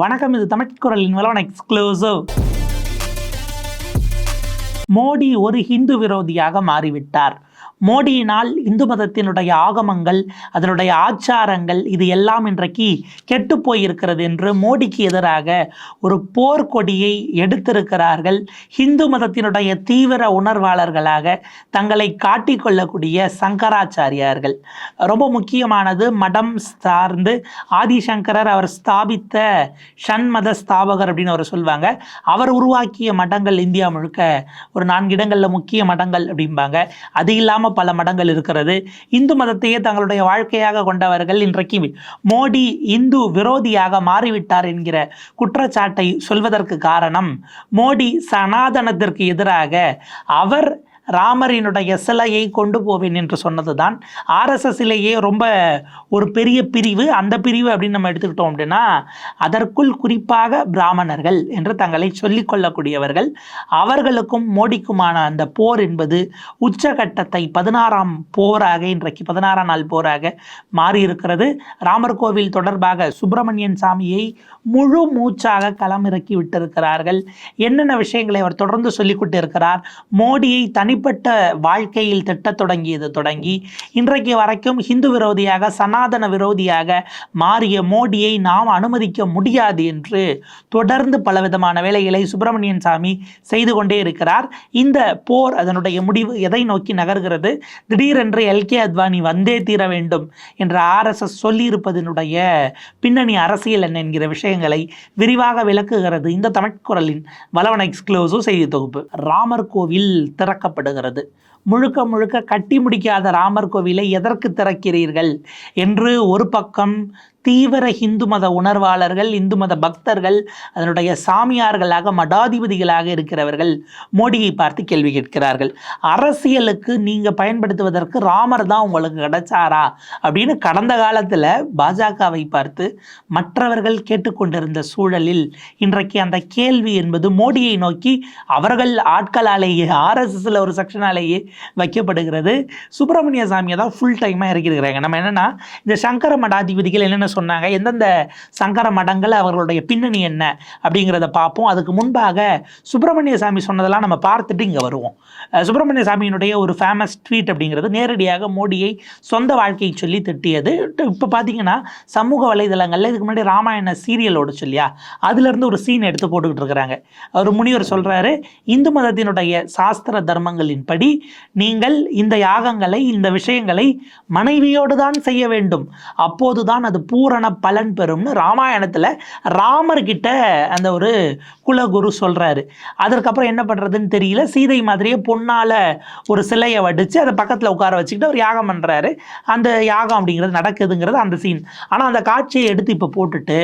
வணக்கம் இது தமிழ் குரலின் வளவன் எக்ஸ்க்ளூசிவ் மோடி ஒரு ஹிந்து விரோதியாக மாறிவிட்டார். மோடியினால் இந்து மதத்தினுடைய ஆகமங்கள் அதனுடைய ஆச்சாரங்கள் இது எல்லாம் இன்றைக்கு கெட்டு போயிருக்கிறது என்று மோடிக்கு எதிராக ஒரு போர்க்கொடியை எடுத்திருக்கிறார்கள். இந்து மதத்தினுடைய தீவிர உணர்வாளர்களாக தங்களை காட்டிக்கொள்ளக்கூடிய சங்கராச்சாரியார்கள். ரொம்ப முக்கியமானது மடம் சார்ந்து ஆதிசங்கரர் அவர் ஸ்தாபித்த ஷண்மத ஸ்தாபகர் அப்படின்னு அவர் சொல்லுவாங்க அவர் உருவாக்கிய மடங்கள் இந்தியா முழுக்க ஒரு நான்கு இடங்களில் முக்கிய மடங்கள் அப்படிம்பாங்க. அது இல்லாமல் பல மடங்கள் இருக்கிறது. இந்து மதத்தையே தங்களுடைய வாழ்க்கையாக கொண்டவர்கள் இன்றைக்கு மோடி இந்து விரோதியாக மாறிவிட்டார் என்கிற குற்றச்சாட்டை சொல்வதற்கு காரணம் மோடி சனாதனத்திற்கு எதிராக அவர் ராமரினுடைய சிலையை கொண்டு போவேன் என்று சொன்னதுதான். ஆர்எஸ்எஸ்லேயே ரொம்ப ஒரு பெரிய பிரிவு. அந்த பிரிவு அப்படின்னு நம்ம எடுத்துக்கிட்டோம் அப்படின்னா அதற்குள் குறிப்பாக பிராமணர்கள் என்று தங்களை சொல்லிக் கொள்ளக்கூடியவர்கள். அவர்களுக்கும் மோடிக்குமான அந்த போர் என்பது உச்சகட்டத்தை பதினாறாம் போராக இன்றைக்கு பதினாறாம் நாள் போராக மாறியிருக்கிறது. ராமர் கோவில் தொடர்பாக சுப்பிரமணியன் சாமியை முழு மூச்சாக களமிறக்கி விட்டிருக்கிறார்கள். என்னென்ன விஷயங்களை அவர் தொடர்ந்து சொல்லிக் இருக்கிறார் மோடியை தனிப்பட்ட வாழ்க்கையில் திட்டத் தொடங்கியது தொடங்கி இன்றைக்கு வரைக்கும் ஹிந்து விரோதியாக சனாதன விரோதியாக மாறிய மோடியை நாம் அனுமதிக்க முடியாது என்று தொடர்ந்து பலவிதமான வேலைகளை சுப்பிரமணியன் சாமி செய்து கொண்டே இருக்கிறார். இந்த போர் அதனுடைய முடிவு எதை நோக்கி நகர்கிறது? திடீரென்று எல்கே அத்வானி வந்தே தீர வேண்டும் என்ற ஆர்எஸ்எஸ் சொல்லியிருப்பதனுடைய பின்னணி அரசியல் என்ன என்கிற விஷயங்களை விரிவாக விளக்குகிறது இந்த தமிழ்குரலின் வளவன எக்ஸ்க்ளூசிவ் செய்தி தொகுப்பு. ராமர் கோவில் திறக்கப்படுகிறது. முழுக்க முழுக்க கட்டி முடிக்காத ராமர் கோவிலை எதற்கு திறக்கிறீர்கள்? என்று ஒரு பக்கம் தீவிர இந்து மத உணர்வாளர்கள் இந்து மத பக்தர்கள் அதனுடைய சாமியார்களாக மடாதிபதிகளாக இருக்கிறவர்கள் மோடியை பார்த்து கேள்வி கேட்கிறார்கள். அரசியலுக்கு நீங்கள் பயன்படுத்துவதற்கு ராமர் தான் உங்களுக்கு கிடைச்சாரா? அப்படின்னு கடந்த காலத்தில் பாஜகவை பார்த்து மற்றவர்கள் கேட்டுக்கொண்டிருந்த சூழலில் இன்றைக்கு அந்த கேள்வி என்பது மோடியை நோக்கி அவர்கள் ஆட்களாலேயே ஆர்எஸ்எஸில் ஒரு செக்ஷனாலேயே வைக்கப்படுகிறது. சுப்பிரமணிய சாமியை தான் ஃபுல் டைமாக இறக்கியிருக்கிறாங்க. நம்ம என்னென்னா இந்த சங்கர மடாதிபதிகள் என்னென்ன சொன்னாங்க எந்தெந்த சங்கர மடங்கள் அவர்களுடைய பின்னணி என்ன அப்படிங்கிறத பார்ப்போம். அதுக்கு முன்பாக சுப்பிரமணிய சாமி சொன்னதெல்லாம் நம்ம பார்த்துட்டு இங்கே வருவோம். சுப்பிரமணிய சாமியினுடைய ஒரு ஃபேமஸ் ட்வீட் அப்படிங்கிறது நேரடியாக மோடியை சொந்த வாழ்க்கையை சொல்லி திட்டியது. இப்போ பார்த்தீங்கன்னா சமூக வலைதளங்களில் இதுக்கு முன்னாடி ராமாயண சீரியலோட சொல்லியா அதுலேருந்து ஒரு சீன் எடுத்து போட்டுக்கிட்டு இருக்கிறாங்க. ஒரு முனிவர் சொல்கிறாரு இந்து மதத்தினுடைய சாஸ்திர தர்மங்களின்படி நீங்கள் இந்த யாகங்களை இந்த விஷயங்களை மனைவியோடு தான் செய்ய வேண்டும். அப்போதுதான் அது பூ பூரண பலன் பெறும்னு ராமாயணத்தில் ராமர்கிட்ட அந்த ஒரு குலகுரு சொல்கிறாரு அதற்கப்புறம் என்ன பண்ணுறதுன்னு தெரியல. சீதை மாதிரியே பொன்னால் ஒரு சிலையை வடித்து அதை பக்கத்தில் உட்கார வச்சுக்கிட்டு அவர் யாகம் பண்ணுறாரு அந்த யாகம் அப்படிங்கிறது நடக்குதுங்கிறது அந்த சீன் ஆனால் அந்த காட்சியை எடுத்து இப்போ போட்டுட்டு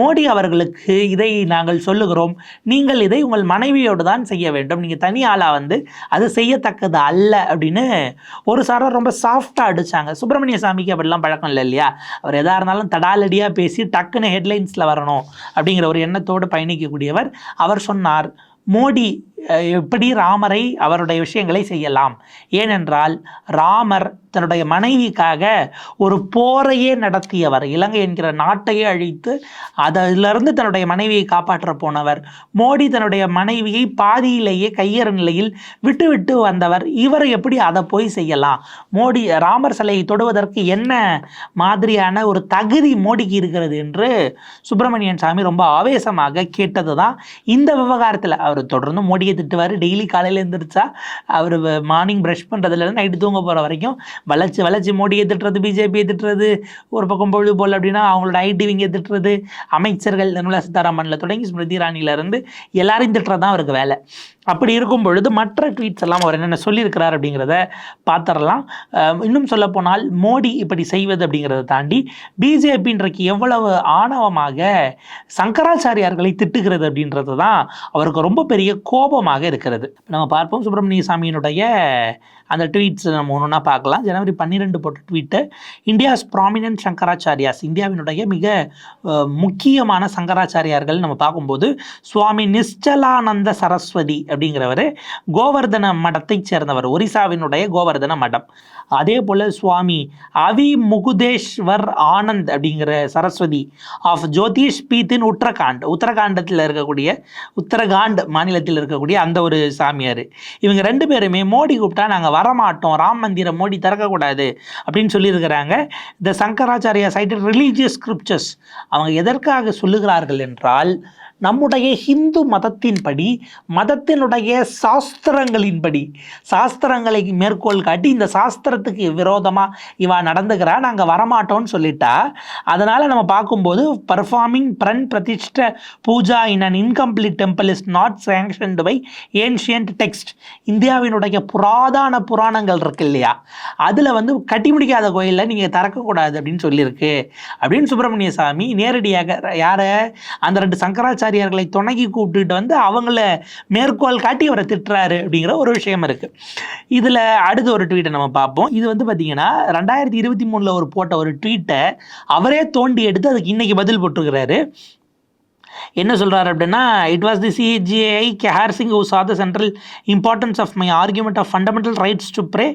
மோடி அவர்களுக்கு இதை நாங்கள் சொல்லுகிறோம். நீங்கள் இதை உங்கள் மனைவியோடு தான் செய்ய வேண்டும். நீங்கள் தனி ஆளாக வந்து அது செய்யத்தக்கது அல்ல அப்படின்னு ஒரு சாரம் ரொம்ப சாஃப்டாக அடிச்சாங்க. சுப்பிரமணிய சாமிக்கு அப்படிலாம் பழக்கம் இல்லை இல்லையா? அவர் எதாக இருந்தாலும் தடாலடியாக பேசி டக்குன்னு ஹெட்லைன்ஸில் வரணும் அப்படிங்கிற ஒரு எண்ணத்தோடு பயணிக்கக்கூடியவர் அவர் சொன்னார் மோடி எப்படி ராமரை அவருடைய விஷயங்களை செய்யலாம்? ஏனென்றால் ராமர் தன்னுடைய மனைவிக்காக ஒரு போரையே நடத்தியவர். இலங்கை என்கிற நாட்டையே அழித்து அதிலிருந்து தன்னுடைய மனைவியை காப்பாற்ற போனவர். மோடி தன்னுடைய மனைவியை பாதியிலேயே கையற நிலையில் விட்டு விட்டு வந்தவர். இவர் எப்படி அதை போய் செய்யலாம்? மோடி ராமர் சிலையை தொடுவதற்கு என்ன மாதிரியான ஒரு தகுதி மோடிக்கு இருக்கிறது என்று சுப்பிரமணியன் சாமி ரொம்ப ஆவேசமாக கேட்டது தான் இந்த விவகாரத்தில். அவர் தொடர்ந்து மோடியை திட்டுவார். டெய்லி காலையில் எழுந்திரிச்சா அவர் மார்னிங் ப்ரஷ் பண்ணுறதுலேருந்து நைட்டு தூங்க போகிற வரைக்கும் வளர்ச்சி வளர்ச்சி மோடியை திட்டுறது பிஜேபியை திட்டுறது ஒரு பக்கம் பொழுது போல் அப்படின்னா அவங்களோட ஐடி விங்க திட்டுறது அமைச்சர்கள் நிர்மலா சீதாராமனில் தொடங்கி ஸ்மிருதி இரானியிலேருந்து எல்லாரையும் திட்டுறது தான் அவருக்கு வேலை. அப்படி இருக்கும் பொழுது மற்ற ட்வீட்ஸ் எல்லாம் அவர் என்னென்ன சொல்லியிருக்கிறார் அப்படிங்கிறத பார்த்துடலாம். இன்னும் சொல்லப்போனால் மோடி இப்படி செய்வது அப்படிங்கிறத தாண்டி பிஜேபி இன்றைக்கு எவ்வளவு ஆணவமாக சங்கராச்சாரியார்களை திட்டுகிறது அப்படின்றது தான் அவருக்கு ரொம்ப பெரிய கோபமாக இருக்கிறது. நம்ம பார்ப்போம் சுப்பிரமணிய சாமியினுடைய அந்த ட்வீட்ஸ் நம்ம ஒன்று ஒன்றா பார்க்கலாம். ஜனவரி பன்னிரெண்டு போட்ட ட்வீட்டு இந்தியாஸ் ப்ராமினன்ட் சங்கராச்சாரியாஸ் இந்தியாவினுடைய மிக முக்கியமான சங்கராச்சாரியார்கள் நம்ம பார்க்கும்போது சுவாமி நிஷலானந்த சரஸ்வதி அப்படிங்கிறவர் கோவர்தன மடத்தை சேர்ந்தவர் ஒரிசாவினுடைய கோவர்தன மடம். அதே போல் சுவாமி அவி முகுதேஸ்வர் ஆனந்த் அப்படிங்கிற சரஸ்வதி ஆஃப் ஜோதிஷ் பீத் இன் உத்தரகாண்ட். உத்தரகாண்டத்தில் இருக்கக்கூடிய உத்தரகாண்ட் மாநிலத்தில் இருக்கக்கூடிய அந்த ஒரு சாமியார். இவங்க ரெண்டு பேருமே மோடி கூப்பிட்டா நாங்கள் வரமாட்டோம் ராம் மந்திரம் மோடி திறக்கக்கூடாது அப்படின்னு சொல்லியிருக்கிறாங்க. The Shankaracharya cited religious scriptures அவங்க எதற்காக சொல்லுகிறார்கள் என்றால் நம்முடைய ஹிந்து மதத்தின்படி மதத்தினுடைய சாஸ்திரங்களின்படி சாஸ்திரங்களை மேற்கோள் காட்டி இந்த சாஸ்திரத்துக்கு விரோதமாக இவா நடந்துக்கிறா நாங்கள் வரமாட்டோம்னு சொல்லிட்டா அதனால் நம்ம பார்க்கும்போது performing pran pratishtha puja in an incomplete temple is not sanctioned by ancient text இந்தியாவினுடைய புராதான புராணங்கள் இருக்கு இல்லையா? அதில் வந்து கட்டி முடிக்காத கோயிலில் நீங்கள் திறக்கக்கூடாது அப்படின்னு சொல்லியிருக்கு. அப்படின்னு சுப்பிரமணிய சாமி நேரடியாக யாரை? அந்த ரெண்டு ஆச்சாரியர்களை துணைக்கி கூப்பிட்டுட்டு வந்து அவங்கள மேற்கோள் காட்டி அவரை திட்டுறாரு அப்படிங்கிற ஒரு விஷயம் இருக்குது இதில் அடுத்த ஒரு ட்வீட்டை நம்ம பார்ப்போம். இது வந்து பார்த்தீங்கன்னா ரெண்டாயிரத்தி இருபத்தி மூணில் ஒரு போட்ட ஒரு ட்வீட்டை அவரே தோண்டி எடுத்து அதுக்கு இன்னைக்கு பதில் போட்டிருக்கிறாரு. என்ன சொல்கிறார் அப்படின்னா it was the CJI Khehar Singh who saw the central importance of my argument of fundamental rights to pray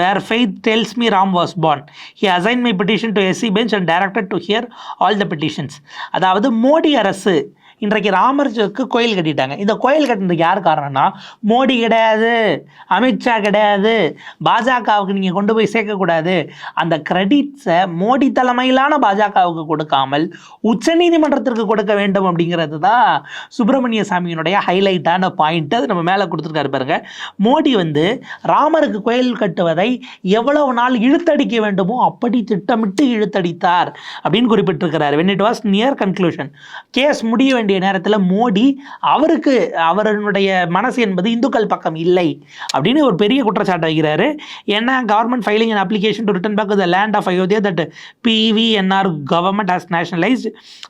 where faith tells me Ram was born he assigned my petition to SC bench and directed to hear all the petitions அதாவது மோடி அரசு இன்றைக்கு ராமர்ஜுக்கு கோயில் கட்டிட்டாங்க. இந்த கோயில் கட்டினதுக்கு யார் காரணம்னா மோடி கிடையாது அமித்ஷா கிடையாது பாஜகவுக்கு நீங்கள் கொண்டு போய் சேர்க்கக்கூடாது. அந்த கிரெடிட்ஸை மோடி தலைமையிலான பாஜகவுக்கு கொடுக்காமல் உச்சநீதிமன்றத்திற்கு கொடுக்க வேண்டும் அப்படிங்கிறது தான் சுப்பிரமணிய சாமியினுடைய ஹைலைட்டான பாயிண்ட் அது நம்ம மேலே கொடுத்துருக்காரு பாருங்க. மோடி வந்து ராமருக்கு கோயில் கட்டுவதை எவ்வளவு நாள் இழுத்தடிக்க வேண்டுமோ அப்படி திட்டமிட்டு இழுத்தடித்தார் அப்படின்னு குறிப்பிட்டிருக்கிறார். When it was near conclusion case முடிய வேண்டிய நேரத்தில் மோடி அவருக்கு அவருடைய மனசு என்பது இந்துக்கள் பக்கம் இல்லை அப்படின்னு ஒரு பெரிய குற்றச்சாட்டு வைக்கிறாரு. ஏன்னா government filing and application to return back the land of Ayodhya that PVNR government has nationalised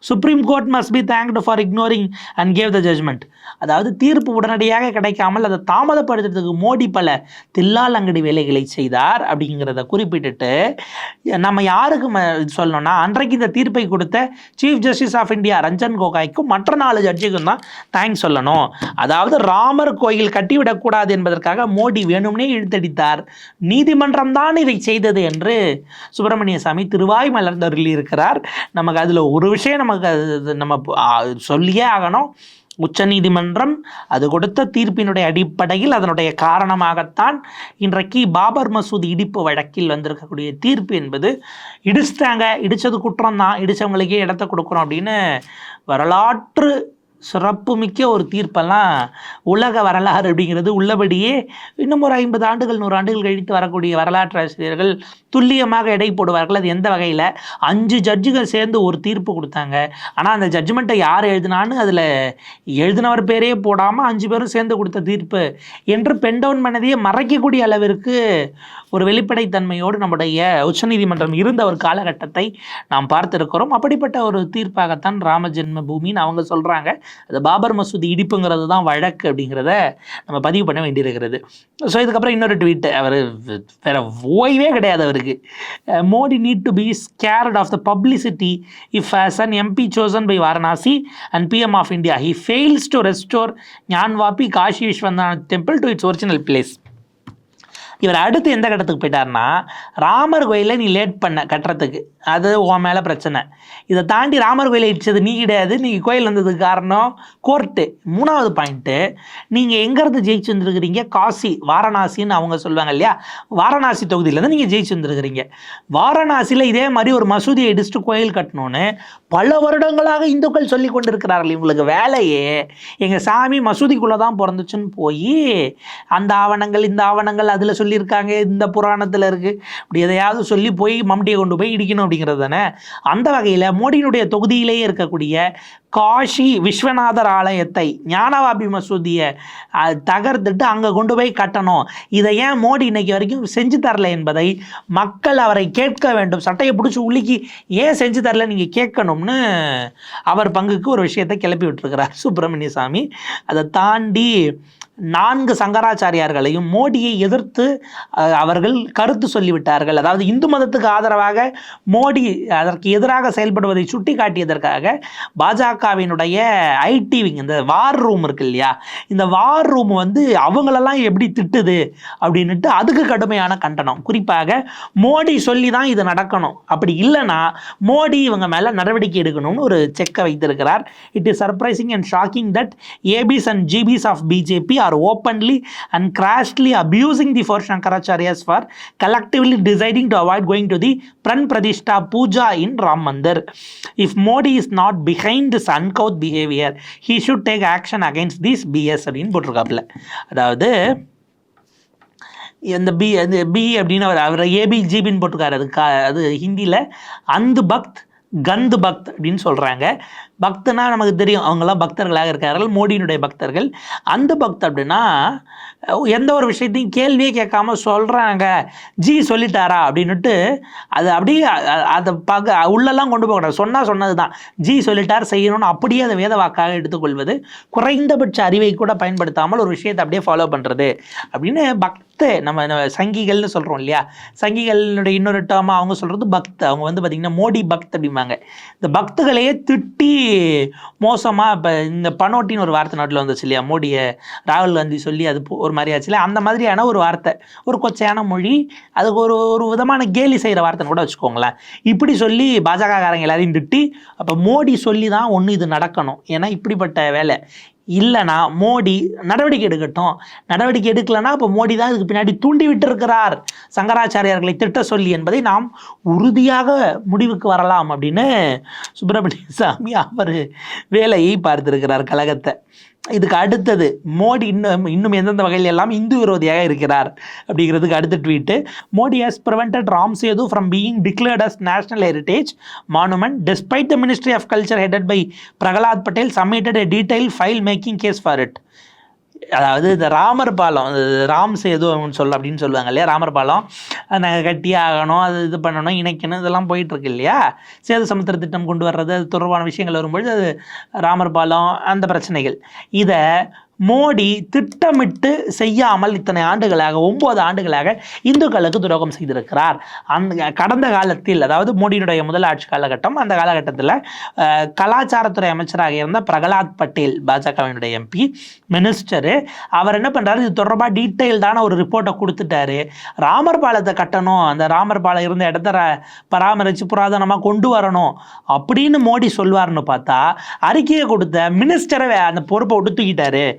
Supreme Court must be thanked for ignoring and gave the judgement அதாவது தீர்ப்பு உடனடியாக கிடைக்காமல் அதை தாமதப்படுத்துறதுக்கு மோடி பல தில்லாலங்கடி வேலைகளை செய்தார் அப்படிங்கிறத குறிப்பிட்டுட்டு நம்ம யாருக்கு சொல்லணும்னா அன்றைக்கு இந்த தீர்ப்பை கொடுத்த Chief Justice of India Ranjan கோகாய்க்கும் மற்ற நாலு ஜட்ஜுக்கும் தான் தேங்க்ஸ் சொல்லணும். அதாவது ராமர் கோயில் கட்டிவிடக்கூடாது என்பதற்காக மோடி வேணும்னே இழுத்தடித்தார். நீதிமன்றம் தான் இதை செய்தது என்று சுப்பிரமணிய சாமி திருவாய் மலர்ந்தருளி இருக்கிறார். நமக்கு அதில் ஒரு விஷயம் நமக்கு அது நம்ம சொல்லியே ஆகணும். உச்சநீதிமன்றம் அது கொடுத்த தீர்ப்பினுடைய அடிப்படையில் அதனுடைய காரணமாகத்தான் இன்றைக்கு பாபர் மசூதி இடிப்பு வழக்கில் வந்திருக்கக்கூடிய தீர்ப்பு என்பது இடிச்சிட்டாங்க இடித்தது குற்றம் தான் இடித்தவங்களுக்கே இடத்த கொடுக்குறோம் அப்படின்னு வரலாற்று சிறப்புமிக்க ஒரு தீர்ப்பெல்லாம் உலக வரலாறு அப்படிங்கிறது உள்ளபடியே இன்னும் ஒரு ஐம்பது ஆண்டுகள் நூறு ஆண்டுகள் கழித்து வரக்கூடிய வரலாற்று ஆசிரியர்கள் துல்லியமாக எடை போடுவார்கள். அது எந்த வகையில்? அஞ்சு ஜட்ஜுகள் சேர்ந்து ஒரு தீர்ப்பு கொடுத்தாங்க. ஆனால் அந்த ஜட்ஜ்மெண்ட்டை யார் எழுதினான்னு அதில் எழுதினவர் பேரே போடாமல் அஞ்சு பேரும் சேர்ந்து கொடுத்த தீர்ப்பு என்று பென் மனதையே மறைக்கக்கூடிய அளவிற்கு ஒரு வெளிப்படைத்தன்மையோடு நம்முடைய உச்சநீதிமன்றம் இருந்த ஒரு காலகட்டத்தை நாம் பார்த்திருக்கிறோம். அப்படிப்பட்ட ஒரு தீர்ப்பாகத்தான் ராமஜென்ம பூமின்னு அவங்க சொல்கிறாங்க அது பாபர் மசூதி இடிப்புங்கிறது தான் வழக்கு அப்படிங்கிறத நம்ம பதிவு பண்ண வேண்டியிருக்கிறது. ஸோ இதுக்கப்புறம் இன்னொரு ட்வீட் அவர் வேற ஓய்வே கிடையாது அவருக்கு. Modi need to be scared of the publicity if as an MP chosen by Varanasi and PM of India he fails to restore Gyanvapi Kashi Vishwanath temple to its original place இவர் அடுத்து எந்த கட்டத்துக்கு போயிட்டார்னா ராமர் கோயிலை நீ late பண்ண கட்டுறதுக்கு. அது உன் மேலே பிரச்சனை. இதை தாண்டி ராமர் கோயிலை இடிச்சது நீ கிடையாது. நீங்கள் கோயில் வந்ததுக்கு காரணம் கோர்ட்டு மூணாவது பாயிண்ட்டு நீங்கள் எங்கேருந்து ஜெயிச்சு வந்திருக்கிறீங்க? காசி வாரணாசின்னு அவங்க சொல்லுவாங்க இல்லையா? வாரணாசி தொகுதியிலேருந்து நீங்கள் ஜெயிச்சு வந்திருக்கிறீங்க. வாரணாசியில் இதே மாதிரி ஒரு மசூதியை இடிச்சுட்டு கோயில் கட்டணும்னு பல வருடங்களாக இந்துக்கள் சொல்லி கொண்டிருக்கிறார்கள். இவங்களுக்கு வேலையே எங்கள் சாமி மசூதிக்குள்ளே தான் பிறந்துச்சுன்னு போய் அந்த ஆவணங்கள் இந்த ஆவணங்கள் அதில் சொல்லியிருக்காங்க இந்த புராணத்தில் இருக்குது இப்படி எதையாவது சொல்லி போய் மம்டியை கொண்டு போய் இடிக்கணும் அப்படிங்கிறது தானே? அந்த வகையில் மோடியினுடைய தொகுதியிலேயே இருக்கக்கூடிய காஷி விஸ்வநாதர் ஆலயத்தை ஞானவாபி மசூதியை தகர்த்துட்டு அங்கே கொண்டு போய் கட்டணும். இதை ஏன் மோடி இன்னைக்கு வரைக்கும் செஞ்சு தரல என்பதை மக்கள் அவரை கேட்க வேண்டும். சட்டையை பிடிச்சி உலுக்கி ஏன் செஞ்சு தரல நீங்கள் கேட்கணும்னு அவர் பங்குக்கு ஒரு விஷயத்தை கிளப்பி விட்டுருக்கிறார். சுப்பிரமணிய சாமி. அதை தாண்டி நான்கு சங்கராச்சாரியார்களையும் மோடியை எதிர்த்து அவர்கள் கருத்து சொல்லிவிட்டார்கள். அதாவது இந்து மதத்துக்கு ஆதரவாக மோடி அதற்கு எதிராக செயல்படுவதை சுட்டி காட்டியதற்காக பாஜகவினுடைய ஐடி விங் இந்த வார் ரூம் இருக்கு இல்லையா இந்த வார் ரூம் வந்து அவங்களெல்லாம் எப்படி திட்டுது அப்படின்னுட்டு அதுக்கு கடுமையான கண்டனம். குறிப்பாக மோடி சொல்லி தான் இது நடக்கணும். அப்படி இல்லைன்னா மோடி இவங்க மேலே நடவடிக்கை எடுக்கணும்னு ஒரு செக்கை வைத்திருக்கிறார். It is surprising and shocking that ABs and GBs of BJP are openly and crassly abusing the four Shankaracharyas for collectively deciding to avoid going to the Pran Pradishta Puja in Ram Mandir. If Modi is not behind this uncouth behavior, he should take action against this BS அப்படின்னு போட்டிருக்காப்புல அதாவது இந்த B அந்த B அப்படின்னு அவர் அவர் AB ஜிபின்னு போட்டிருக்காரு அது கா அது ஹிந்தியில் அந்து பக்த் கந்து பக்த் அப்படின்னு சொல்கிறாங்க பக்தனா நமக்கு தெரியும். அவங்கெல்லாம் பக்தர்களாக இருக்கார்கள். மோடியினுடைய பக்தர்கள். அந்த பக்தர் அப்படின்னா எந்த ஒரு விஷயத்தையும் கேள்வியே கேட்காம சொல்கிறாங்க ஜி சொல்லிட்டாரா அப்படின்னுட்டு அது அப்படியே அதை பக உள்ளெல்லாம் கொண்டு போகக்கூடாது. சொன்னால் சொன்னது தான் ஜி சொல்லிட்டார் செய்யணும்னு அப்படியே அதை வேத வாக்காக எடுத்துக்கொள்வது குறைந்தபட்ச அறிவை கூட பயன்படுத்தாமல் ஒரு விஷயத்தை அப்படியே ஃபாலோ பண்ணுறது அப்படின்னு பக்த நம்ம நம்ம சங்கிகள்னு சொல்கிறோம் இல்லையா? சங்கிகளுடைய இன்னொரு டேர்மாக அவங்க சொல்கிறது பக்த். அவங்க வந்து பார்த்திங்கன்னா மோடி பக்த் அப்படிம்பாங்க. இந்த பக்துகளையே திட்டி மோசமாக இப்போ இந்த பனோட்டின்னு ஒரு வார்த்தை நாட்டில் வந்துச்சு இல்லையா? மோடியை ராகுல் காந்தி சொல்லி அது ஒரு மாதிரி ஆச்சுல அந்த மாதிரியான ஒரு வார்த்தை ஒரு கொச்சையான மொழி அதுக்கு ஒரு ஒரு விதமான கேலி செய்கிற வார்த்தைன்னு கூட வச்சுக்கோங்களேன். இப்படி சொல்லி பாஜகக்காரங்க எல்லாரையும் திட்டி அப்போ மோடி சொல்லி தான் ஒன்று இது நடக்கணும். ஏன்னா இப்படிப்பட்ட வேலை. இல்லைனா மோடி நடவடிக்கை எடுக்கட்டும். நடவடிக்கை எடுக்கலைன்னா அப்போ மோடி தான் இதுக்கு பின்னாடி தூண்டி விட்டிருக்கிறார். சங்கராச்சாரியார்களை திட்ட சொல்லி என்பதை நாம் உறுதியாக முடிவுக்கு வரலாம் அப்படின்னு சுப்பிரமணிய சாமி அவர் வேலையை பார்த்திருக்கிறார் கழகத்தை. இதுக்கு அடுத்தது மோடி இன்னும் இன்னும் எந்தெந்த வகையில் எல்லாம் இந்து விரோதியாக இருக்கிறார் அப்படிங்கிறதுக்கு அடுத்த tweet Modi has prevented Ram Sethu from being declared as national heritage monument despite the ministry of culture headed by Prahlad Patel submitted a detail file making case for it அதாவது இந்த ராமர் பாலம் ராம் சேது அப்படின்னு சொல்ல அப்படின்னு சொல்லுவாங்க இல்லையா? ராமர் பாலம். நாங்கள் கட்டி ஆகணும் அது இது பண்ணணும் இணைக்கணும் இதெல்லாம் போயிட்டுருக்கு இல்லையா? சேது சமுத்திர திட்டம் கொண்டு வர்றது அது தொடர்பான விஷயங்கள் வரும்பொழுது அது ராமர் பாலம் அந்த பிரச்சனைகள். இதை மோடி திட்டமிட்டு செய்யாமல் இத்தனை ஆண்டுகளாக ஒன்பது ஆண்டுகளாக இந்துக்களுக்கு துரோகம் செய்திருக்கிறார். அந்த கடந்த காலத்தில் அதாவது மோடியினுடைய முதல் ஆட்சி காலகட்டம் அந்த காலகட்டத்தில் கலாச்சாரத்துறை அமைச்சராக இருந்த பிரகலாத் பட்டேல் பாஜகவினுடைய எம்பி மினிஸ்டரு அவர் என்ன பண்ணுறாரு இது தொடர்பாக டீட்டெயில்டான ஒரு ரிப்போர்ட்டை கொடுத்துட்டாரு. ராமர் பாலத்தை கட்டணும் அந்த ராமர் பாலம் இருந்த இடத்த பராமரித்து புராதனமாக கொண்டு வரணும் அப்படின்னு மோடி சொல்வார்னு பார்த்தா அறிக்கையை கொடுத்த மினிஸ்டரை அந்த பொறுப்பை விட்டு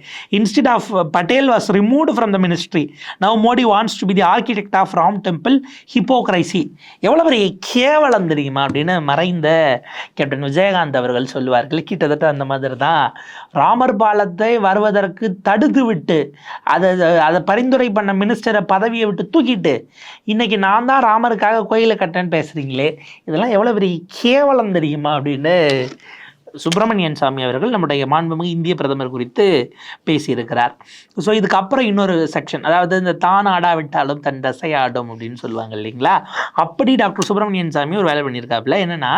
தூக்கிட்டாரு instead of Patel was removed from the ministry now Modi wants to be the architect of Ram temple hypocrisy எவ்வளோ பெரிய கேவலம் தெரியுமா அப்படின்னு மறைந்த கேப்டன் விஜயகாந்த் அவர்கள் சொல்லுவார்கள். கிட்டத்தட்ட அந்த மாதிரி தான் ராமர் பாலத்தை வருவதற்கு தடுத்து விட்டு அதை அதை பரிந்துரை பண்ண மினிஸ்டரை பதவியை விட்டு தூக்கிட்டு இன்னைக்கு நான் தான் ராமருக்காக கோயிலை கட்டேன்னு பேசுகிறீங்களே இதெல்லாம் எவ்வளோ பெரிய கேவலம் தெரியுமா அப்படின்னு சுப்பிரமணியன் சாமி அவர்கள் நம்முடைய மாண்புமிகு இந்திய பிரதமர் குறித்து பேசியிருக்கிறார். ஸோ இதுக்கப்புறம் இன்னொரு செக்ஷன் அதாவது இந்த தான் ஆடாவிட்டாலும் தன் தசை ஆடும் அப்படின்னு சொல்லுவாங்க இல்லைங்களா? அப்படி டாக்டர் சுப்பிரமணியன் சாமி ஒரு வேலை பண்ணியிருக்காப்புல. என்னன்னா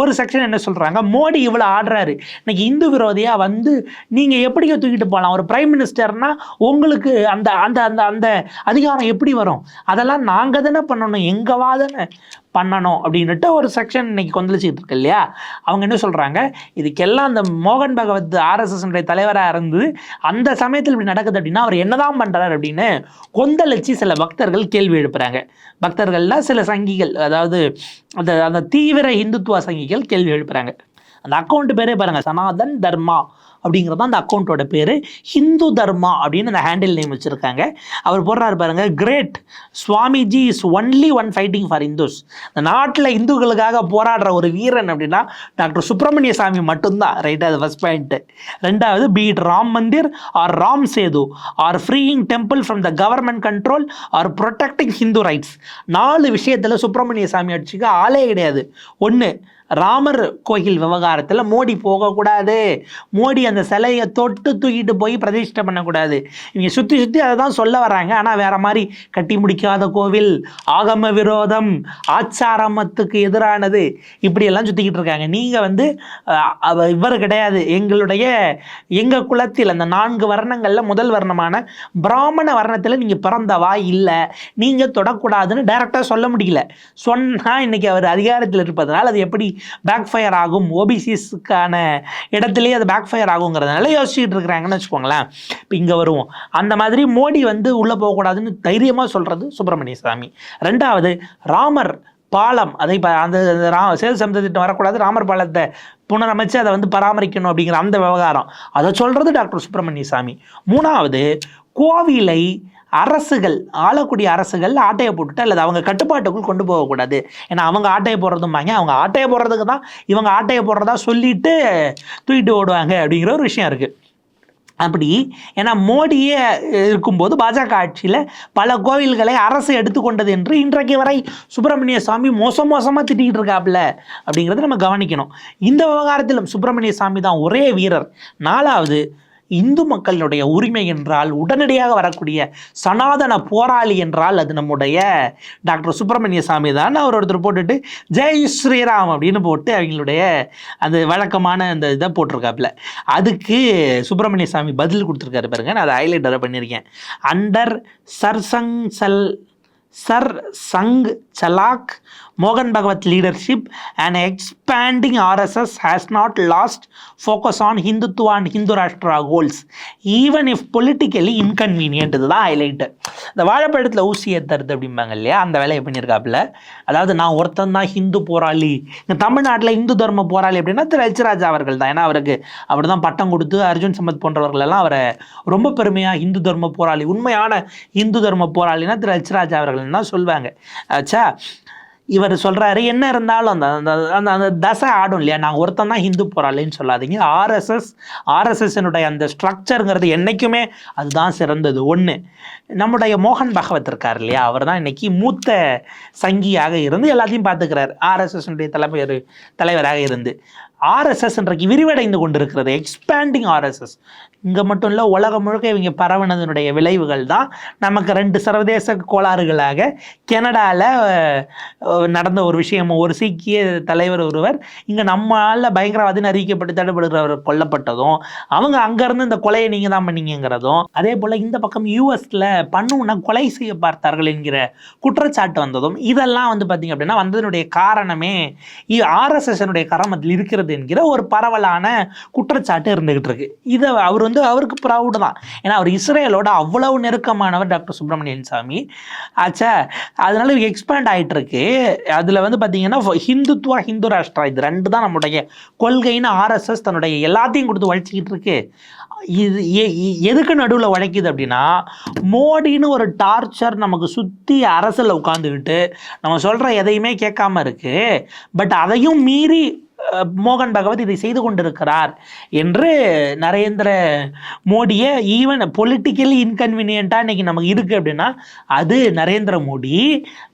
ஒரு செக்ஷன் என்ன சொல்கிறாங்க மோடி இவ்வளோ ஆடுறாரு. இன்னைக்கு இந்து விரோதியாக வந்து நீங்கள் எப்படியோ தூக்கிட்டு போகலாம் ஒரு பிரைம் மினிஸ்டர்னால் உங்களுக்கு அந்த அந்த அந்த அந்த அதிகாரம் எப்படி வரும்? அதெல்லாம் நாங்கள் தானே பண்ணணும். எங்கள் வாதனை பண்ணணும் அப்படின்னுட்டு ஒரு செக்ஷன் இன்னைக்கு கொந்தளிச்சிட்டு இருக்கு இல்லையா? அவங்க என்ன சொல்கிறாங்க இதுக்கெல்லாம் அந்த மோகன் பகவத் ஆர்எஸ்எஸ்னுடைய தலைவராக இருந்து அந்த சமயத்தில் இப்படி நடக்குது அப்படின்னா அவர் என்னதான் பண்ணுறாரு அப்படின்னு கொந்தளிச்சு சில பக்தர்கள் கேள்வி எழுப்புறாங்க. பக்தர்கள்லாம் சில சங்கிகள் அதாவது அந்த அந்த தீவிர இந்துத்துவ சங்கிகள் கேள்வி எழுப்புறாங்க. அந்த அக்கௌண்ட் பேரே பாருங்கள் சனாதன் தர்மா. அப்படிங்கிறது தான் அந்த அக்கௌண்ட்டோட பேர். ஹிந்து தர்மா அப்படின்னு அந்த ஹேண்டில் நேம் வச்சுருக்காங்க. அவர் போடுறாரு பாருங்க great Swamiji is only one fighting for Hindus இந்த நாட்டில் இந்துக்களுக்காக போராடுற ஒரு வீரன் அப்படின்னா டாக்டர் சுப்பிரமணிய சாமி மட்டும்தான். ரைட் அது ஃபஸ்ட் பாயிண்ட்டு ரெண்டாவது be it Ram Mandir or Ram Sethu or freeing temple from the government control or protecting Hindu rights நாலு விஷயத்தில் சுப்பிரமணிய சாமி அடிச்சுக்க ஆளே கிடையாது. ஒன்று ராமர் கோயில் விவகாரத்தில் மோடி போகக்கூடாது. மோடி அந்த சிலையை தொட்டு தூக்கிட்டு போய் பிரதிஷ்டை பண்ணக்கூடாது. இவங்க சுற்றி சுற்றி அதை தான் சொல்ல வராங்க. ஆனால் வேற மாதிரி கட்டி முடிக்காத கோவில் ஆகம விரோதம் ஆச்சாரமத்துக்கு எதிரானது இப்படியெல்லாம் சுற்றிக்கிட்டு இருக்காங்க. நீங்கள் வந்து இவர் கிடையாது. எங்களுடைய எங்கள் குலத்தில் அந்த நான்கு வர்ணங்களில் முதல் வர்ணமான பிராமண வர்ணத்தில் நீங்கள் பிறந்தவா? இல்லை. நீங்கள் தொடக்கூடாதுன்னு டைரெக்டாக சொல்ல முடியல. சொன்னால் இன்றைக்கி அவர் அதிகாரத்தில் இருப்பதனால் அது எப்படி பேக் ஃபயர் ஆகும் ஓபிசிஸ்க்கான இடத்துலேயே அது பேக் ஃபயர் ஆகுங்கிறதுனால யோசிச்சுட்டு இருக்கிறாங்கன்னு வச்சுக்கோங்களேன். இப்போ இங்கே வருவோம். அந்த மாதிரி மோடி வந்து உள்ளே போகக்கூடாதுன்னு தைரியமாக சொல்கிறது சுப்பிரமணிய சாமி ரெண்டாவது ராமர் பாலம் அதை இப்போ அந்த ரா சேது சமுத்திர திட்டம் வரக்கூடாது. ராமர் பாலத்தை புனரமைச்சு அதை வந்து பராமரிக்கணும் அப்படிங்கிற அந்த விவகாரம். அதை சொல்கிறது டாக்டர் சுப்பிரமணிய சாமி மூணாவது கோவிலை அரசுகள் ஆளக்கூடிய அரசுகள் ஆட்டையை போட்டுட்டு அல்லது அவங்க கட்டுப்பாட்டுக்குள் கொண்டு போகக்கூடாது. ஏன்னா அவங்க ஆட்டையை போடுறதும்பாங்க அவங்க ஆட்டையை போடுறதுக்கு தான் இவங்க ஆட்டையை போடுறதா சொல்லிட்டு தூக்கிட்டு ஓடுவாங்க அப்படிங்கிற ஒரு விஷயம் இருக்குது அப்படி ஏன்னா மோடியே இருக்கும்போது பாஜக ஆட்சியில் பல கோவில்களை அரசு எடுத்துக்கொண்டது என்று இன்றைக்கு வரை சுப்பிரமணிய சாமி மோசம் மோசமாக திட்டிக்கிட்டு இருக்காப்புல அப்படிங்கிறத நம்ம கவனிக்கணும். இந்த விவகாரத்திலும் சுப்பிரமணிய சாமி தான் ஒரே வீரர். நாலாவது இந்து மக்களுடைய உரிமை என்றால் உடனடியாக வரக்கூடிய சனாதன போராளி என்றால் அது நம்முடைய டாக்டர் சுப்பிரமணிய சாமி தான். அவர் ஒருத்தர் போட்டுட்டு ஜெய் ஸ்ரீராம் அப்படின்னு போட்டு அவங்களுடைய அந்த வழக்கமான அந்த இதை போட்டிருக்காப்புல. அதுக்கு சுப்பிரமணிய சாமி பதில் கொடுத்துருக்காரு பாருங்க. நான் அதை ஹைலைட்டரை பண்ணியிருக்கேன். அண்டர் சர்சங் சல் சர் சங் சலாக் மோகன் Bhagwat leadership and expanding RSS has not lost focus on Hindutva and Hindu Rashtra goals even if politically inconvenient இதுதான் ஹைலைட்டு இந்த வாழைப்பழத்தில் ஊசி ஏற்றுறது அப்படிம்பாங்க இல்லையா? அந்த வேலையை பண்ணியிருக்காப்புல. அதாவது நான் ஒருத்தன் தான் ஹிந்து போராளி. இந்த தமிழ்நாட்டில் இந்து தர்ம போராளி அப்படின்னா திரு எச்ராஜா அவர்கள் தான். ஏன்னா அவருக்கு அவர் தான் பட்டம் கொடுத்து அர்ஜுன் சம்பத் போன்றவர்கள் எல்லாம் அவரை ரொம்ப பெருமையாக இந்து தர்ம போராளி உண்மையான இந்து தர்ம போராளினா திரு எச்ராஜா அவர்கள் தான் சொல்லுவாங்க. ஆச்சா இவர் சொல்கிறாரு என்ன இருந்தாலும் அந்த அந்த அந்த அந்த தசை ஆடும் இல்லையா? நாங்கள் ஒருத்தன் தான் ஹிந்து போராளின்னு சொல்லாதீங்க. ஆர்எஸ்எஸ் ஆர்எஸ்எஸ்னுடைய அந்த ஸ்ட்ரக்சருங்கிறது என்றைக்குமே அதுதான் சிறந்தது. ஒன்று நம்முடைய மோகன் பகவத் இருக்கார் இல்லையா? அவர் தான் இன்னைக்கு மூத்த சங்கியாக இருந்து எல்லாத்தையும் பார்த்துக்கிறார். ஆர்எஸ்எஸ்னுடைய தலைவர் தலைவராக இருந்து. ஆர்எஸ்எஸ் இன்றைக்கு விரிவடைந்து கொண்டிருக்கிறது. எக்ஸ்பேண்டிங் ஆர்எஸ்எஸ் இங்கே மட்டும் இல்லை உலகம் முழுக்க இவங்க பரவனதனுடைய விளைவுகள் தான். நமக்கு ரெண்டு சர்வதேச கோளாறுகளாக கனடாவில் நடந்த ஒரு விஷயம். ஒரு சீக்கிய தலைவர் ஒருவர் இங்கே நம்மளால் பயங்கரவாதின்னு அறிவிக்கப்பட்டு தடுப்படுகிறவர் கொல்லப்பட்டதும் அவங்க அங்கேருந்து இந்த கொலையை நீங்கள் தான் பண்ணீங்கிறதும் அதே போல் இந்த பக்கம் யூஎஸில் பண்ணுன்னா கொலை செய்ய பார்த்தார்கள் என்கிற குற்றச்சாட்டு வந்ததும் இதெல்லாம் வந்து பார்த்திங்க அப்படின்னா வந்ததனுடைய காரணமே ஆர்எஸ்எஸ்னுடைய கரமத்தில் இருக்கிறது என்கிற ஒரு பரவலான குற்றச்சாட்டு இருந்துகிட்டு இருக்கு. இதை அவர் வந்து அவருக்கு ப்ரௌடு தான். ஏன்னா அவர் இஸ்ரேலோட அவ்வளவு நெருக்கமானவர் டாக்டர் சுப்பிரமணியன் சாமி. ஆச்சா அதனால எக்ஸ்பேண்ட் ஆகிட்டு இருக்கு. அதில் வந்து பார்த்தீங்கன்னா ஹிந்துத்துவா ஹிந்து ராஷ்டிரா இது ரெண்டு தான் நம்முடைய கொள்கைன்னு ஆர்எஸ்எஸ் தன்னுடைய எல்லாத்தையும் கொடுத்து உழைச்சிக்கிட்டு இருக்கு. இது எதுக்கு நடுவில் உழைக்குது அப்படின்னா மோடின்னு ஒரு டார்ச்சர் நமக்கு சுற்றி அரசில் உட்காந்துக்கிட்டு நம்ம சொல்கிற எதையுமே கேட்காம இருக்குது பட் அதையும் மீறி மோகன் பகவத் இதை செய்து கொண்டிருக்கிறார் என்று நரேந்திர மோடியை ஈவன் பொலிட்டிக்கலி இன்கன்வீனியண்ட்டாக இன்னைக்கு நமக்கு இருக்குது அப்படின்னா அது நரேந்திர மோடி.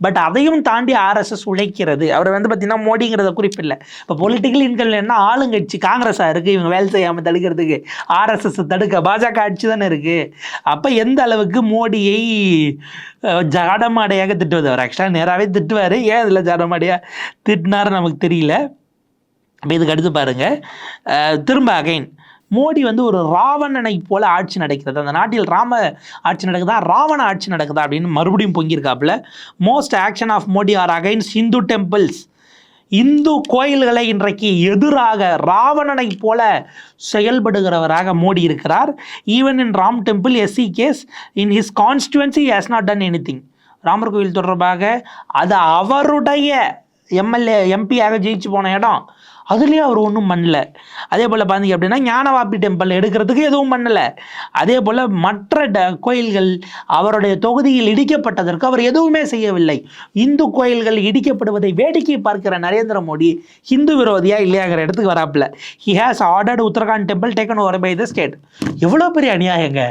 பட் அதையும் தாண்டி ஆர்எஸ்எஸ் உழைக்கிறது. அவர் வந்து பார்த்திங்கன்னா மோடிங்கிறத குறிப்பில்லை. இப்போ பொலிட்டிக்கல் இன்கன்வீனியன்ட்னா ஆளுங்கட்சி காங்கிரஸாக இருக்குது இவங்க வேலை செய்யாமல் தடுக்கிறதுக்கு ஆர்எஸ்எஸ் தடுக்க பாஜக ஆட்சி தானே இருக்குது அப்போ எந்த அளவுக்கு மோடியை ஜாடமாடையாக திட்டுவது? அவர் ஆக்சுவலாக நேராகவே திட்டுவார். ஏன் இதில் ஜாடமாடையாக திட்டினாரு நமக்கு தெரியல. அப்போ இதுக்கு அடுத்து பாருங்கள் திரும்ப அகைன் மோடி வந்து ஒரு ராவணனை போல ஆட்சி நடக்கிறது. அந்த நாட்டில் ராம ஆட்சி நடக்குதா? ராவண ஆட்சி நடக்குதா? அப்படின்னு மறுபடியும் பொங்கியிருக்காப்புல. Most action of Modi are against Hindu temples Hindu கோயில்களை இன்றைக்கு எதிராக ராவணனை போல செயல்படுகிறவராக மோடி இருக்கிறார். Even in Ram temple SC case in his constituency has not done any Ramar கோவில் தொடர்பாக அது அவருடைய எம்எல்ஏ எம்பியாக ஜெயிச்சு போன இடம். அதுலேயும் அவர் ஒன்றும் பண்ணல. அதே போல் பார்த்தீங்க அப்படின்னா ஞானவாப்பி டெம்பிள் எடுக்கிறதுக்கு எதுவும் பண்ணலை. அதே போல் மற்ற ட கோயில்கள் அவருடைய தொகுதியில் இடிக்கப்பட்டதற்கு அவர் எதுவுமே செய்யவில்லை. இந்து கோயில்கள் இடிக்கப்படுவதை வேடிக்கை பார்க்கிற நரேந்திர மோடி ஹிந்து விரோதியாக இல்லையாங்கிற இடத்துக்கு வராப்புல. He has ordered Uttarakhand temple taken over by the state எவ்வளோ பெரிய அநியாயங்க.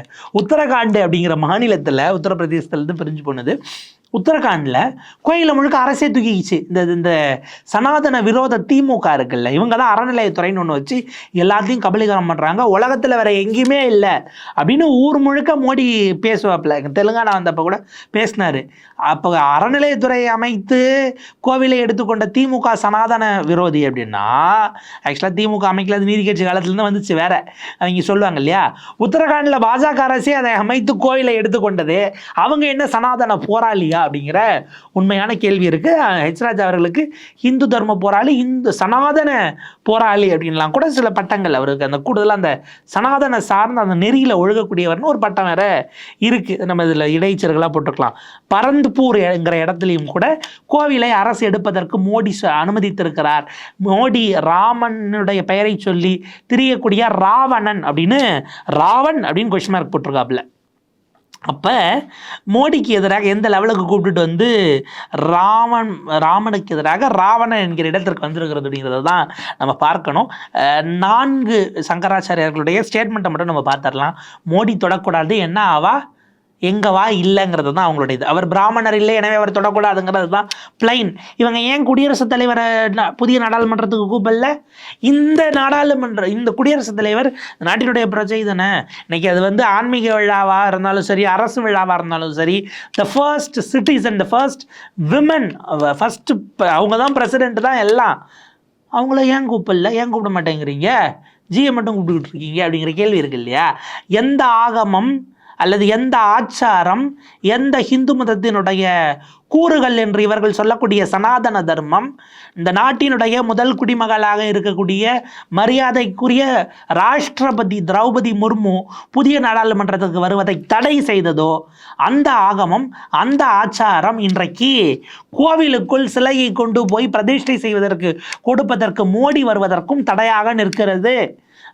உத்தரகாண்ட் அப்படிங்கிற மாநிலத்தில் உத்தரப்பிரதேசத்துலேருந்து பிரிஞ்சு போனது. உத்தரகாண்டில் கோயிலை முழுக்க அரசே தூக்கிக்கிச்சு. இந்த இந்த சனாதன விரோத திமுக இருக்குல்ல இவங்க தான் அறநிலையத்துறைன்னு ஒன்று வச்சு எல்லாத்தையும் கபலீகரம் பண்ணுறாங்க உலகத்தில் வேற எங்கேயுமே இல்லை அப்படின்னு ஊர் முழுக்க மோடி பேசுவாப்புல. தெலுங்கானா வந்தப்போ கூட பேசினாரு. அப்போ அறநிலையத்துறை அமைத்து கோவிலை எடுத்துக்கொண்ட திமுக சனாதன விரோதி அப்படின்னா ஆக்சுவலாக திமுக அமைக்கிறது நீதி கட்சி காலத்துலேருந்து வந்துச்சு வேற. அவங்க சொல்லுவாங்க இல்லையா? உத்தரகாண்டில் பாஜக அரசே அதை அமைத்து கோவிலை எடுத்துக்கொண்டது. அவங்க என்ன சனாதன போராளியா? அப்படிங்கிற உண்மையான கேள்வி இருக்கு. ஹெச்ராஜ் அவர்களுக்கு இந்து தர்ம போராளி இந்து சனாதன போராளி அப்படின்லாம் கூட சில பட்டங்கள் அவருக்கு. அந்த கூடுதலாக அந்த சனாதன சார்ந்த அந்த நெறியில் ஒழுகக்கூடியவர்னு ஒரு பட்டம் வேற இருக்கு. நம்ம இதில் இடைச்சர்களாக போட்டுக்கலாம். பரந்துப்பூர் என்கிற இடத்துலையும் கூட கோவிலை அரசு எடுப்பதற்கு மோடி ச- அனுமதித்திருக்கிறார். மோடி ராமனுடைய பெயரை சொல்லி திரியக்கூடிய ராவணன் அப்படின்னு ராவன் அப்படின்னு கொஸ்டின் மார்க் போட்டிருக்காப்புல. அப்போ மோடிக்கு எதிராக எந்த லெவலுக்கு கூப்பிட்டுட்டு வந்து ராமன் ராமனுக்கு எதிராக ராவணன் என்கிற இடத்திற்கு வந்திருக்கிறது அப்படிங்கிறத தான் நம்ம பார்க்கணும். நான்கு சங்கராச்சாரியர்களுடைய ஸ்டேட்மெண்ட்டை மட்டும் நம்ம பார்த்துடலாம். மோடி தொடக்கூடாது என்ன ஆவா? எங்கவா இல்லைங்கிறது தான் அவங்களுடைய இது அவர் பிராமணர் இல்லை எனவே அவர் தொடக்கூடாதுங்கிறது தான் பிளைன் இவங்க ஏன் குடியரசுத் தலைவரை புதிய நாடாளுமன்றத்துக்கு கூப்பிடல? இந்த நாடாளுமன்ற இந்த குடியரசுத் தலைவர் நாட்டினுடைய பிரஜை தானே. இன்னைக்கு அது வந்து ஆன்மீக விழாவாக இருந்தாலும் சரி அரசு விழாவாக இருந்தாலும் சரி the first citizen the first women first அவங்க தான் பிரசிடென்ட் தான் எல்லாம். அவங்கள ஏன் கூப்பிடல? ஏன் கூப்பிட மாட்டேங்கிறீங்க? ஜியை மட்டும் கூப்பிட்டுக்கிட்டு இருக்கீங்க அப்படிங்கிற கேள்வி இருக்கு இல்லையா? எந்த ஆகமம் அல்லது எந்த ஆச்சாரம் எந்த ஹிந்து மதத்தினுடைய கூறுகள் என்று இவர்கள் சொல்லக்கூடிய சனாதன தர்மம் இந்த நாட்டினுடைய முதல் குடிமகளாக இருக்கக்கூடிய மரியாதைக்குரிய ராஷ்டிரபதி திரௌபதி முர்மு புதிய நாடாளுமன்றத்துக்கு வருவதை தடை செய்ததோ அந்த ஆகமம் அந்த ஆச்சாரம் இன்றைக்கு கோவிலுக்குள் சிலையை கொண்டு போய் பிரதிஷ்டை செய்வதற்கு கொடுப்பதற்கு மோடி வருவதற்கும் தடையாக நிற்கிறது.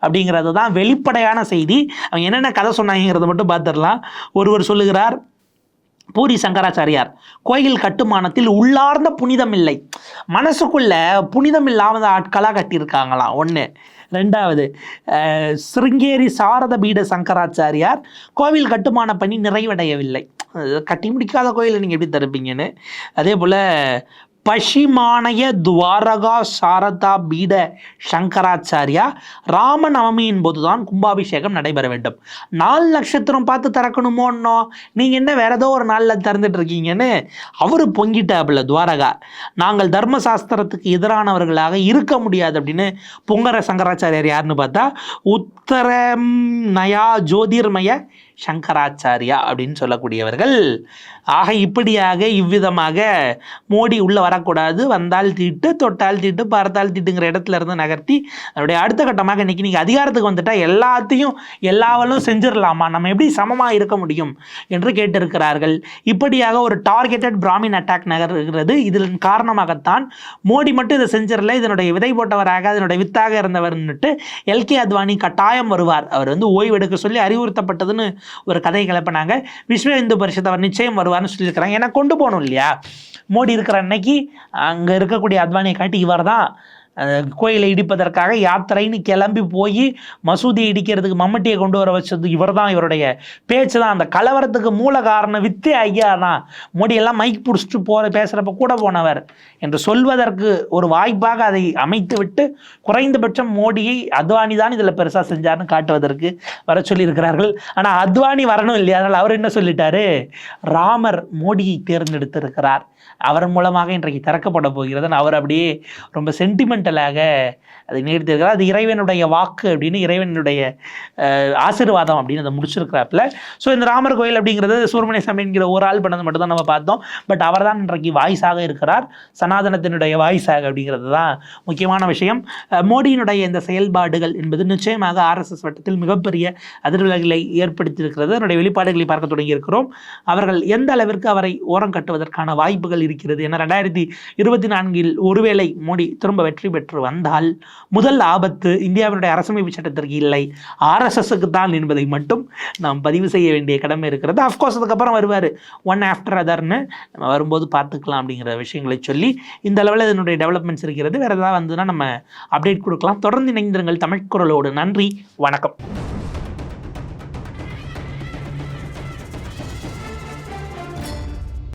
அப்படிங்கிறது தான் வெளிப்படையான செய்தி. அவங்க என்னென்ன கதை சொன்னாங்கிறத மட்டும் பார்த்துடலாம். ஒருவர் சொல்லுகிறார் பூரி சங்கராச்சாரியார் கோயில் கட்டுமானத்தில் உள்ளார்ந்த புனிதம் இல்லை. மனசுக்குள்ள புனிதம் இல்லாத ஆட்களாக கட்டியிருக்காங்களாம். ஒன்று ரெண்டாவது சிருங்கேரி சாரத பீட சங்கராச்சாரியார் கோவில் கட்டுமான பணி நிறைவடையவில்லை. அது கட்டி முடிக்காத கோயிலை நீங்கள் எப்படி தருப்பீங்கன்னு அதே போல் பஷிமானய துவாரகா சாரதா பீட சங்கராச்சாரியா ராமநவமியின் போதுதான் கும்பாபிஷேகம் நடைபெற வேண்டும். நாலு நட்சத்திரம் பார்த்து திறக்கணுமோன்னோ நீங்கள் என்ன வேற ஏதோ ஒரு நாளில் திறந்துட்டு இருக்கீங்கன்னு? அவர் பொங்கிட்டாப்புல துவாரகா. நாங்கள் தர்மசாஸ்திரத்துக்கு எதிரானவர்களாக இருக்க முடியாது அப்படின்னு பொங்கர சங்கராச்சாரியார் யாருன்னு பார்த்தா உத்தரம் நயா ஜோதிர்மய சங்கராச்சாரியா அப்படின்னு சொல்லக்கூடியவர்கள். ஆக இப்படியாக இவ்விதமாக மோடி உள்ளே வரக்கூடாது வந்தால் தீட்டு தொட்டால் தீட்டு பார்த்தால் தீட்டுங்கிற இடத்துல இருந்து நகர்த்தி அதனுடைய அடுத்த கட்டமாக இன்றைக்கி நீங்கள் அதிகாரத்துக்கு வந்துட்டால் எல்லாத்தையும் எல்லாவலும் செஞ்சிடலாமா? நம்ம எப்படி சமமாக இருக்க முடியும் என்று கேட்டிருக்கிறார்கள். இப்படியாக ஒரு டார்கெட்டட் பிராமின் அட்டாக் நகர்கிறது. இதன் காரணமாகத்தான் மோடி மட்டும் இதை செஞ்சிடல இதனுடைய விதை போட்டவராக அதனுடைய வித்தாக இருந்தவர்னுட்டு எல்கே அத்வானி கட்டாயம் வருவார். அவர் வந்து ஓய்வெடுக்க சொல்லி அறிவுறுத்தப்பட்டதுன்னு ஒரு கதை கிளப்பினாங்க. விஸ்வ இந்து பரிஷத் அவர் நிச்சயம் வருவார்னு சொல்லியிருக்கிறாங்க. ஏன்னா கொண்டு போகணும் இல்லையா? மோடி இருக்கிற அன்னைக்கு அங்கே இருக்கக்கூடிய அத்வானியை காட்டி இவர் தான் கோயிலை இடிப்பதற்காக யாத்திரைன்னு கிளம்பி போய் மசூதியை இடிக்கிறதுக்கு மம்மட்டியை கொண்டு வர வச்சது இவர் தான் இவருடைய பேச்சு தான் அந்த கலவரத்துக்கு மூல காரணம் வித்தே ஐயா தான். மோடியெல்லாம் மைக் பிடிச்சிட்டு போற பேசுகிறப்ப கூட போனவர் என்று சொல்வதற்கு ஒரு வாய்ப்பாக அதை அமைத்து விட்டு குறைந்தபட்சம் மோடியை அத்வானி தான் இதில் பெருசாக செஞ்சார்னு காட்டுவதற்கு வர சொல்லியிருக்கிறார்கள். ஆனால் அத்வானி வரணும் இல்லையா? அதனால் அவர் என்ன சொல்லிட்டாரு? ராமர் மோடியை தேர்ந்தெடுத்திருக்கிறார். அவர் மூலமாக இன்றைக்கு திறக்கப்பட போகிறது. அவர் அப்படியே ரொம்ப சென்டிமெண்டலாக அதை நிறுத்தியிருக்கிறார் அது இறைவனுடைய வாக்கு அப்படின்னு இறைவனுடைய ஆசீர்வாதம் அப்படின்னு அதை முடிச்சிருக்கிறாப்புல. ஸோ இந்த ராமர் கோயில் அப்படிங்கிறது சுப்பிரமணிய சாமி என்கிற ஒரு ஆள் பண்ணது மட்டும் தான் நம்ம பார்த்தோம். பட் அவர் தான் இன்றைக்கு வாய்ஸாக இருக்கிறார். சனாதனத்தினுடைய வாய்ஸாக அப்படிங்கிறது தான் முக்கியமான விஷயம். மோடியினுடைய இந்த செயல்பாடுகள் என்பது நிச்சயமாக ஆர்எஸ்எஸ் வட்டத்தில் மிகப்பெரிய அதிர்வலைகளை ஏற்படுத்தியிருக்கிறது. அதனுடைய வெளிப்பாடுகளை பார்க்க தொடங்கியிருக்கிறோம். அவர்கள் எந்த அளவிற்கு அவரை ஓரம் கட்டுவதற்கான வாய்ப்புகள் இருக்கிறது என ரெண்டாயிரத்தி இருபத்தி நான்கில் ஒருவேளை மோடி திரும்ப வெற்றி பெற்று வந்தால் முதல் ஆபத்து இந்தியாவினுடைய அரசமைப்பு சட்டத்திற்கு இல்லை. ஆர்எஸ்எஸ்க்கு தான் என்பதை மட்டும் நாம் பதிவு செய்ய வேண்டிய கடமை இருக்கிறது. அஃப்கோர்ஸ் அதுக்கப்புறம் வருவார். ஒன் ஆஃப்டர் அதர்னு நம்ம வரும்போது பார்த்துக்கலாம் அப்படிங்கிற விஷயங்களை சொல்லி இந்த அளவில் இதனுடைய டெவலப்மெண்ட்ஸ் இருக்கிறது. வேறு ஏதாவது வந்ததுன்னா நம்ம அப்டேட் கொடுக்கலாம். தொடர்ந்து இணைந்திருங்கள் தமிழ் குரலோடு. நன்றி. வணக்கம்.